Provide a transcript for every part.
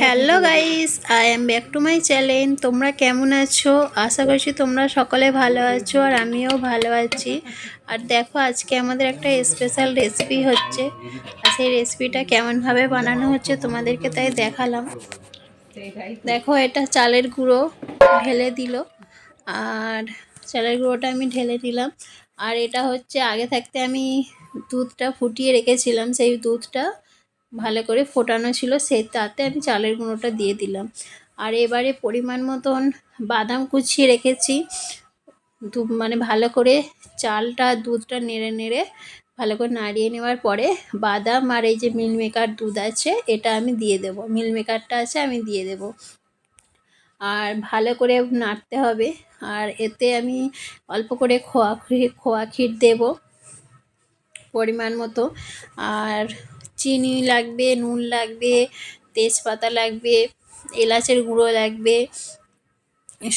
Hello guys I am back to my channel তোমরা কেমন আছো? আশা করছি তোমরা সকলে ভালো আছো আর আমিও ভালো আছি। আর দেখো আজকে আমাদের একটা স্পেশাল রেসিপি হচ্ছে। আর সেই রেসিপিটা কেমনভাবে বানানো হচ্ছে তোমাদেরকে তাই দেখালাম। দেখো এটা চালের গুঁড়ো ঢেলে দিল। আর চালের গুঁড়োটা আমি ঢেলে দিলাম। আর এটা হচ্ছে আগে থাকতে আমি দুধটা ফুটিয়ে রেখেছিলাম সেই দুধটা। ভালো করে ফোটানো ছিল, সেই তাতে আমি চালের গুঁড়োটা দিয়ে দিলাম। আর এবারে পরিমাণ মতন বাদাম কুচিয়ে রেখেছি। দু মানে ভালো করে চালটা, দুধটা নেড়ে নেড়ে ভালো করে নাড়িয়ে নেওয়ার পরে বাদাম আর এই যে মিল মেকার দুধ আছে, এটা আমি দিয়ে দেবো। মিল মেকারটা আছে, আমি দিয়ে দেব। আর ভালো করে নাড়তে হবে। আর এতে আমি অল্প করে খোয়া খোয়া ক্ষীর দেবো পরিমাণ মতো। আর চিনি লাগবে, নুন লাগবে, তেজপাতা লাগবে, এলাচের গুঁড়ো লাগবে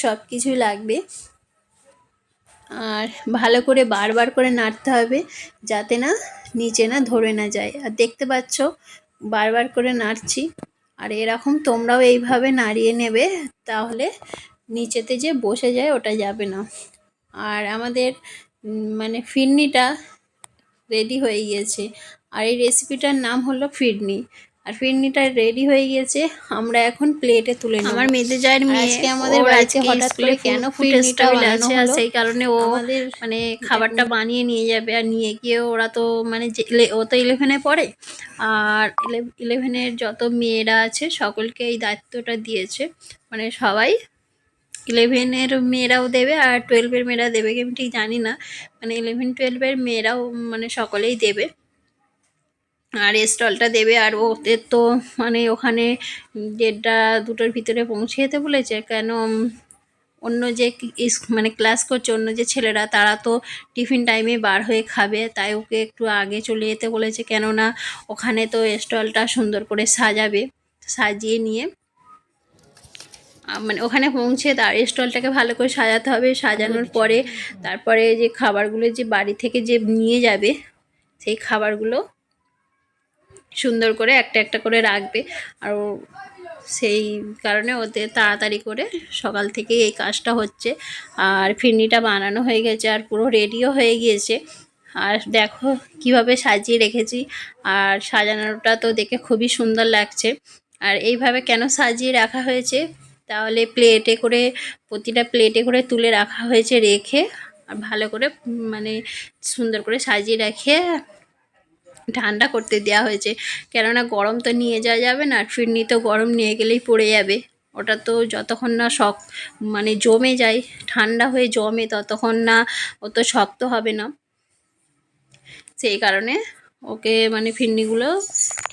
সব কিছুই লাগবে। আর ভালো করে বারবার করে নাড়তে হবে যাতে না নিচে না ধরে না যায়। আর দেখতে পাচ্ছ, বারবার করে নাড়ছি। আর এরকম তোমরাও এইভাবে নাড়িয়ে নেবে, তাহলে নিচেতে যে বসে যায় ওটা যাবে না। আর আমাদের মানে ফিরনিটা রেডি হয়ে গিয়েছে। আর এই রেসিপিটার নাম হলো ফিরনি। আর ফিরনিটা রেডি হয়ে গিয়েছে আমরা এখন প্লেটে তুলে নিই আমার মেজে যায় মেয়ে আজকে আমাদের বাড়িতে হঠাৎ করে কেন ফিরনিটা আছে আর সেই কারণে ও আমাদের মানে খাবারটা বানিয়ে নিয়ে যাবে আর নিয়ে গিয়ে ওরা তো মানে যে ও তো ইলেভেনে পড়ে। আর ইলেভেনের যত মেয়েরা আছে সকলকে এই দায়িত্বটা দিয়েছে। মানে সবাই ইলেভেনের মেয়েরাও দেবে আর টুয়েলভের মেয়েরা দেবে আমি ঠিক জানি না। মানে ইলেভেন টুয়েলভের মেয়েরাও মানে সকলেই দেবে। আর স্টলটা দেবে আর ওদের তো মানে ওখানে দেড়টা, দুটোর ভিতরে পৌঁছে যেতে বলেছে। কেন অন্য যে মানে ক্লাস করছে অন্য যে ছেলেরা, তারা তো টিফিন টাইমে বার হয়ে খাবে। তাই ওকে একটু আগে চলে যেতে বলেছে। কেননা, ওখানে তো স্টলটা সুন্দর করে সাজাবে, সাজিয়ে নিয়ে। মানে ওখানে পৌঁছে তার স্টলটাকে ভালো করে সাজাতে হবে। সাজানোর পরে তারপরে যে খাবারগুলো যে বাড়ি থেকে যে নিয়ে যাবে, সেই খাবারগুলো সুন্দর করে একটা একটা করে রাখবে। আর সেই কারণে ওদের তাড়াতাড়ি করে সকাল থেকে এই কাজটা হচ্ছে। আর ফিরনিটা বানানো হয়ে গেছে আর পুরো রেডিও হয়ে গিয়েছে। আর দেখো কীভাবে সাজিয়ে রেখেছি। আর সাজানোটা তো দেখে খুবই সুন্দর লাগছে। আর এইভাবে কেন সাজিয়ে রাখা হয়েছে? তাহলে প্লেটে করে, প্রতিটা প্লেটে করে তুলে রাখা হয়েছে রেখে। আর ভালো করে মানে সুন্দর করে সাজিয়ে রেখে ঠান্ডা করতে দেওয়া হয়েছে। কেননা গরম তো নিয়ে যাওয়া যাবে না ফিরনি তো গরম নিয়ে গেলেই পড়ে যাবে। ওটা তো যতক্ষণ না শক মানে জমে যায়, ঠান্ডা হয়ে জমে ততক্ষণ না ও তো শক্ত হবে না। সেই কারণে ওকে মানে ফিরনিগুলো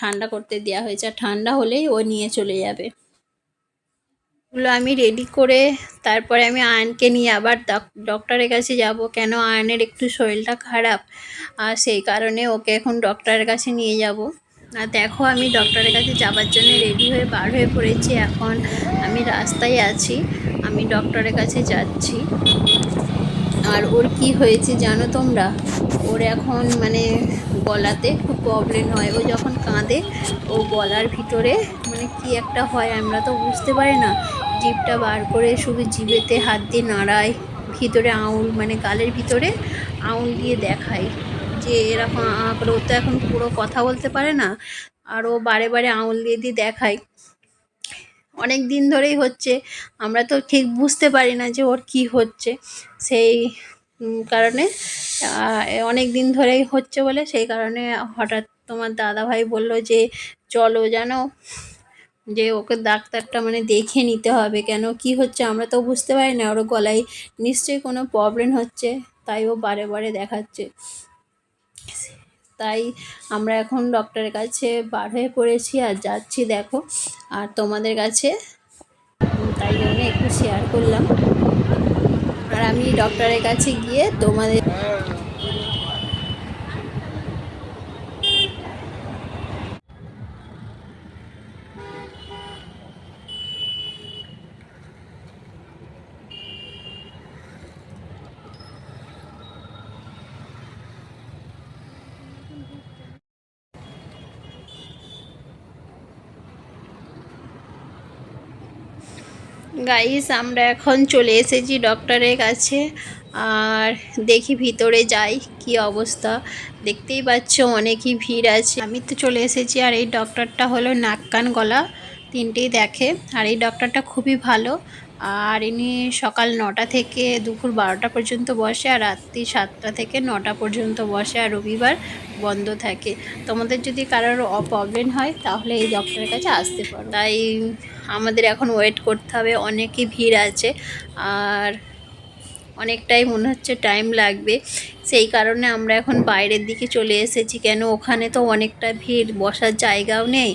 ঠান্ডা করতে দেওয়া হয়েছে। আর ঠান্ডা হলেই ও নিয়ে চলে যাবে। ওগুলো আমি রেডি করে তারপরে আমি আয়নকে নিয়ে আবার ডক- ডক্টরের কাছে যাব। কেন আয়নের একটু শরীরটা খারাপ? আর সেই কারণে ওকে এখন ডক্টরের কাছে নিয়ে যাব। আর দেখো আমি ডক্টরের কাছে যাবার জন্য রেডি হয়ে বার হয়ে পড়েছি। এখন আমি রাস্তায় আছি। আমি ডক্টরের কাছে যাচ্ছি। আর ওর কি হয়েছে জানো তোমরা? ওর এখন মানে গলাতে খুব প্রবলেম হয়। ও যখন কাঁদে, ও গলার ভিতরে কি একটা হয় আমরা তো বুঝতে পারি না। জিভটা বার করে শুধু জিভেতে হাত দিয়ে নাড়ায় ভিতরে আউল মানে গালের ভিতরে আউল দিয়ে দেখায় যে এরকম করে। ও তো এখন পুরো কথা বলতে পারে না, আর ও বারে বারে আউল দিয়ে দিয়ে দেখায় অনেক দিন ধরেই হচ্ছে, আমরা তো ঠিক বুঝতে পারি না যে ওর কি হচ্ছে। সেই কারণে অনেক দিন ধরেই হচ্ছে বলে। সেই কারণে হঠাৎ তোমার দাদা ভাই বলল যে, চলো জানো যে ওকে ডাক্তারটা মানে দেখে নিতে হবে কেন? কি হচ্ছে? আমরা তো বুঝতে পারি না। ওর গলায় নিশ্চয়ই কোনো প্রবলেম হচ্ছে। তাই ও বারে বারে দেখাচ্ছে। তাই আমরা এখন ডক্টরের কাছে বার হয়ে পড়েছি আর যাচ্ছি দেখো। আর তোমাদের কাছে তাই জন্য একটু শেয়ার করলাম। আর আমি ডক্টরের কাছে গিয়ে তোমাদের গাইস আমরা এখন চলে এসেছি ডক্টরের কাছে। আর দেখি ভিতরে যাই, কি অবস্থা। দেখতেই পাচ্ছ অনেকই ভিড় আছে। আমি তো চলে এসেছি, আর এই ডক্টরটা হলো নাক কান গলা, তিনটেই দেখে। আর এই ডক্টরটা খুবই ভালো। আর ইনি সকাল নটা থেকে দুপুর বারোটা পর্যন্ত বসে আর রাত্রি সাতটা থেকে নটা পর্যন্ত বসে আর রবিবার বন্ধ থাকে। তোমাদের যদি কারোর প্রবলেম হয়, তাহলে এই ডক্টরের কাছে আসতে পারো। তাই আমাদের এখন ওয়েট করতে হবে, অনেকই ভিড় আছে আর অনেকটাই মনে হচ্ছে টাইম লাগবে। সেই কারণে আমরা এখন বাইরের দিকে চলে এসেছি, কেন ওখানে তো অনেকটা ভিড়, বসার জায়গাও নেই।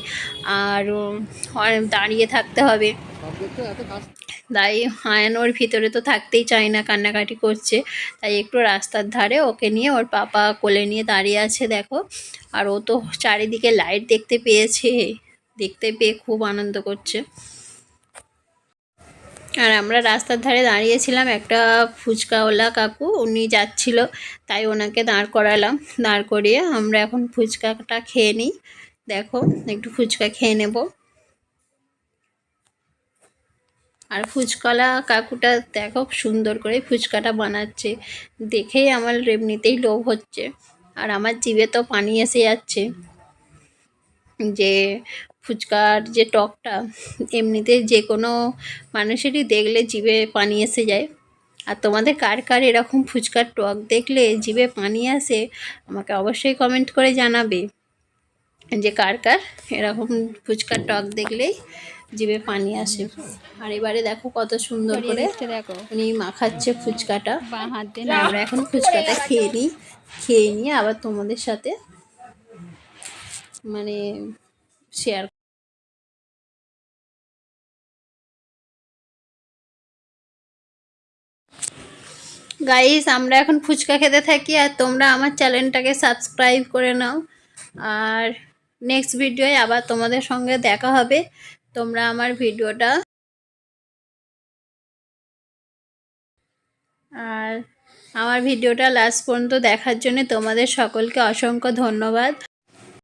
আর দাঁড়িয়ে থাকতে হবে। তাই আয়ন ওর ভিতরে তো থাকতেই চায় না, কান্নাকাটি করছে। তাই একটু রাস্তার ধারে ওকে নিয়ে ওর পাপা কোলে নিয়ে দাঁড়িয়ে আছে, দেখো। আর ও তো চারিদিকে লাইট দেখতে পেয়েছে, দেখতে পেয়ে খুব আনন্দ করছে। আর আমরা রাস্তার ধারে দাঁড়িয়েছিলাম একটা ফুচকাওয়ালা কাকু, উনি যাচ্ছিল, তাই ওনাকে দাঁড় করালাম। দাঁড় করিয়ে আমরা এখন ফুচকাটা খেয়ে নিই। দেখো, একটু ফুচকা খেয়ে নেব। আর ফুচকলা কাকুটা দেখো সুন্দর করে ফুচকাটা বানাচ্ছে। দেখেই আমার এমনিতেই লোভ হচ্ছে। আর আমার জিভে তো পানি এসে যাচ্ছে। যে ফুচকার যে টকটা, এমনিতে যে কোনো মানুষেরই দেখলে জিভে পানি এসে যায়। আর তোমাদের কার কার এরকম ফুচকার টক দেখলে জিভে পানি আসে, আমাকে অবশ্যই কমেন্ট করে জানাবে। যে কার কার এরকম ফুচকার টক দেখলেই জিভে পানি আসে। আর এবারে দেখো কত সুন্দর করে দেখো। উনি মাখাচ্ছে ফুচকাটা। আমরা এখন ফুচকাটা খেয়ে নিই খেয়ে নিয়ে আবার তোমাদের সাথে মানে শেয়ার গাইস আমরা এখন ফুচকা খেতে থাকি আর তোমরা আমার চ্যানেলটাকে সাবস্ক্রাইব করে নাও। আর নেক্সট ভিডিওয় আবার তোমাদের সঙ্গে দেখা হবে। তোমরা আমার ভিডিওটা আর আমার ভিডিওটা লাস্ট পর্যন্ত দেখার জন্য তোমাদের সকলকে অসংখ্য ধন্যবাদ।